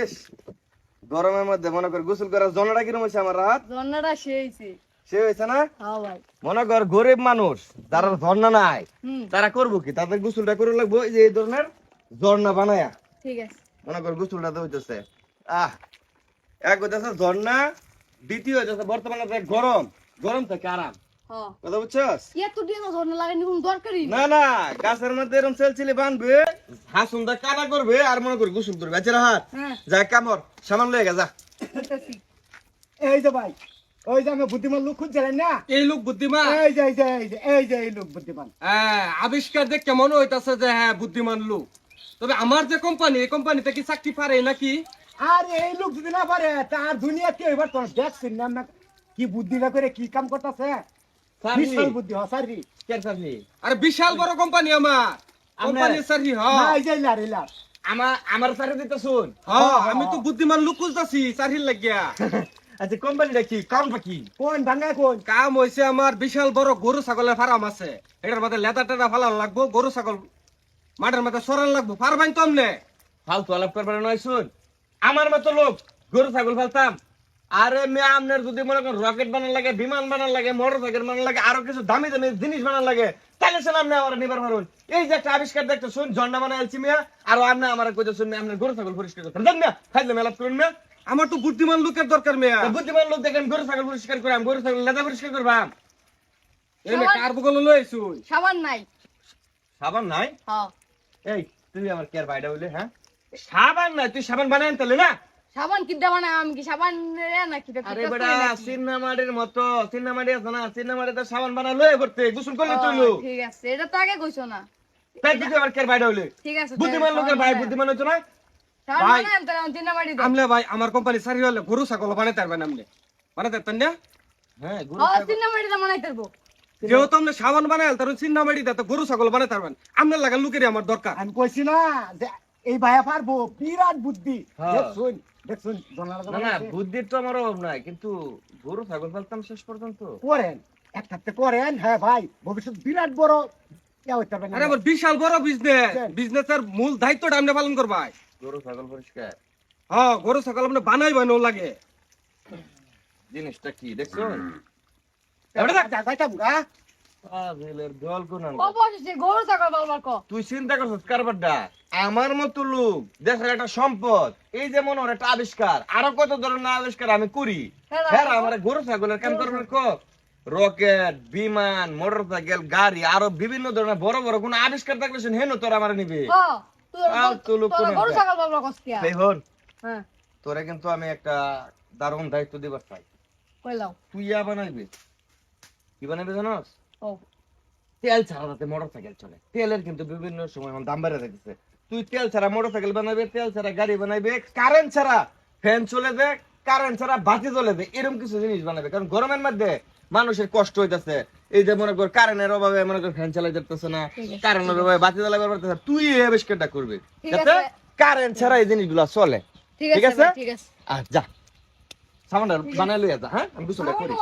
ইস গরমের মধ্যে মনে কর গোসল করার কিরম হয়েছে আমার রাত? সেইছে সে হয়েছে। না? হ্যাঁ মনে কর গরিব মানুষ যারা ঝর্ণা নাই তারা করব কি? তাদের গোসলটা করে লাগবো এই যে এই ধরনের ঝর্ণা বানায়া। ঠিক আছে। মনে কর গোসলটা তো হইতেছে। আহ এক হইতেছে ঝর্ণা দ্বিতীয় হইতেছে বর্তমানে গরম গরম থেকে আরাম। হ্যাঁ কথা বুঝছস? এত দিয়ে না কোনো দরকারই না না গাছের মধ্যে এরকম সেলছিলি বানবে কানা করবে আর মনে করি গোসল করবে। আচ্ছা হাত হ্যাঁ। যা কামর সামান লয়ে গা যা। এই যে ভাই ওই যে আমি বুদ্ধিমান লোক খুঁজছিলেন না? এই লোক বুদ্ধিমান? এই যে এই যে এই যে এই যে এই লোক বুদ্ধিমান। হ্যাঁ আবিষ্কার দেখে মনে হইতাছে যে হ্যাঁ বুদ্ধিমান লোক। তবে আমার যে কোম্পানি এই কোম্পানিতে কি চাকরি পারে নাকি? আর এই লোক যদি না পারে তার দুনিয়া কি এবার তোর দেখছেন না না কি বুদ্ধিটা করে কি কাম করতেছে? বিশাল বুদ্ধি হসারি আরে বিশাল বড় কোম্পানি আমার। কোম্পানির সারি হ। না এই যে ইলার ইলার আমার আমার সাথে দিতে শুন। হ্যাঁ আমি তো বুদ্ধিমান লোক খুঁজতাছি সারির লাগিয়া। আচ্ছা কোম্পানিটা কি? কাম কি? কোন ভাঙা কোন? কাম হইছে আমার বিশাল বড় গরু ছাগলের ফার্ম আছে। এটার মধ্যে লেদা টেদা ফালান লাগবো গরু ছাগল মাঠের মধ্যে সরান লাগবো। ফার্মাইন তো আমনে ফালতু আলাপ করবার নয় শুন। আমার মতো লোক গরু ছাগল ফালতাম আরে মেয়ে আপনার যদি মনে করেন রকেট বানান লাগে বিমান বানান লাগে মোটর সাইকেল বানান লাগে আরও কিছু দামি দামি জিনিস বানান লাগে তাহলে সে আপনি আমার নিবার এই যে একটা আবিষ্কার দেখতে শুন ঝন্ডা বানাই আলছি মিয়া আর আপনি আমার কইতে শুন আপনার গরু ছাগল পরিষ্কার মিয়া খাইলে মেলাপ করুন মিয়া। আমার তো বুদ্ধিমান লোকের দরকার মেয়া। বুদ্ধিমান লোক দেখেন গরু ছাগল পরিষ্কার করাম গরু ছাগল লেদা পরিষ্কার করবাম। এই মে কার বগল সাবান নাই। সাবান নাই? হ্যাঁ। এই তুই আমার কেয়ার বাইডা হইলে হ্যাঁ? সাবান নাই তুই সাবান বানাই আনতে না? সাবান কিডা বানায় আমি কি সাবান রে না আরে বেটা সিন্নামাড়ির মতো সিন্নামাড়ি আছে না সিন্নামাড়ি তো সাবান বানা লয়ে করতে গোসল করলে ঠিক আছে এটা তো আগে কইছো না। তাই তুই আমার কেয়ার বাইডা হইলে। ঠিক আছে বুদ্ধিমান লোকের ভাই বুদ্ধিমান হইতো না? ভাই। আমলে ভাই আমার কোম্পানি সারি হলে গরু ছাগল বানাইতে পারবেন আমলে। না? হ্যাঁ গরু বানাই তারবো যেহেতু আপনি সাবান বানাইল তার তো গরু ছাগল বানাইতে পারবেন। আমনে লাগান লোকেরই আমার দরকার। আমি কইছি না যে এই ভাইয়া পারব বিরাট বুদ্ধি। হ্যাঁ। দেখছুন দেখছুন জনার না না বুদ্ধির তো আমার অভাব নাই কিন্তু গরু ছাগল ফেলতাম শেষ পর্যন্ত। করেন একটাতে করেন হ্যাঁ ভাই ভবিষ্যৎ বিরাট বড়। হইতে পারে না। আরে আমার বিশাল বড় বিজনেস বিজনেসের মূল দায়িত্বটা আপনি পালন করবাই গরু ছাগল পরিষ্কার। হ্যাঁ গরু ছাগল আপনি বানাই বানাও লাগে। জিনিসটা কি দেখছ তুই চিন্তা করছিস কারবারটা? আমার মতো লোক দেশের একটা সম্পদ এই যে মনে হয় একটা আবিষ্কার আরও কত ধরনের আবিষ্কার আমি করি? হ্যাঁ, হ্যাঁ আমার গরু ছাগলের কাম করবেন রকেট বিমান মোটর সাইকেল গাড়ি আরও বিভিন্ন ধরনের বড় বড় কোন আবিষ্কার থাকলে হেন তোর আমার নিবে। হ্যাঁ। তোর কিন্তু আমি একটা দারুণ দায়িত্ব দিবার চাই। তুই ইয়া বানাইবি? কি বানাইবি জানোস? তেল ছাড়া যাতে মোটর সাইকেল চলে। তেলের কিন্তু বিভিন্ন সময় দাম বেড়ে যাচ্ছে তুই তেল ছাড়া মোটর সাইকেল বানাবে তেল ছাড়া গাড়ি বানাবে কারেন্ট ছাড়া ফ্যান চলে দে কারেন্ট ছাড়া বাতি চলে দে এরকম কিছু জিনিস বানাবে কারণ গরমের মধ্যে মানুষের কষ্ট হইতেছে। এই যে মনে কর কারেন্টের অভাবে মনে কর ফ্যান চালাই যাচ্ছে না কারেন্টের অভাবে বাতি চালাইতে পারতেছে তুই এই আবিষ্কারটা করবি। যাতে কারেন্ট ছাড়া এই জিনিসগুলো চলে। ঠিক আছে ঠিক আচ্ছা সামানটা বানাই লইয়া যা হ্যাঁ? আমি করি।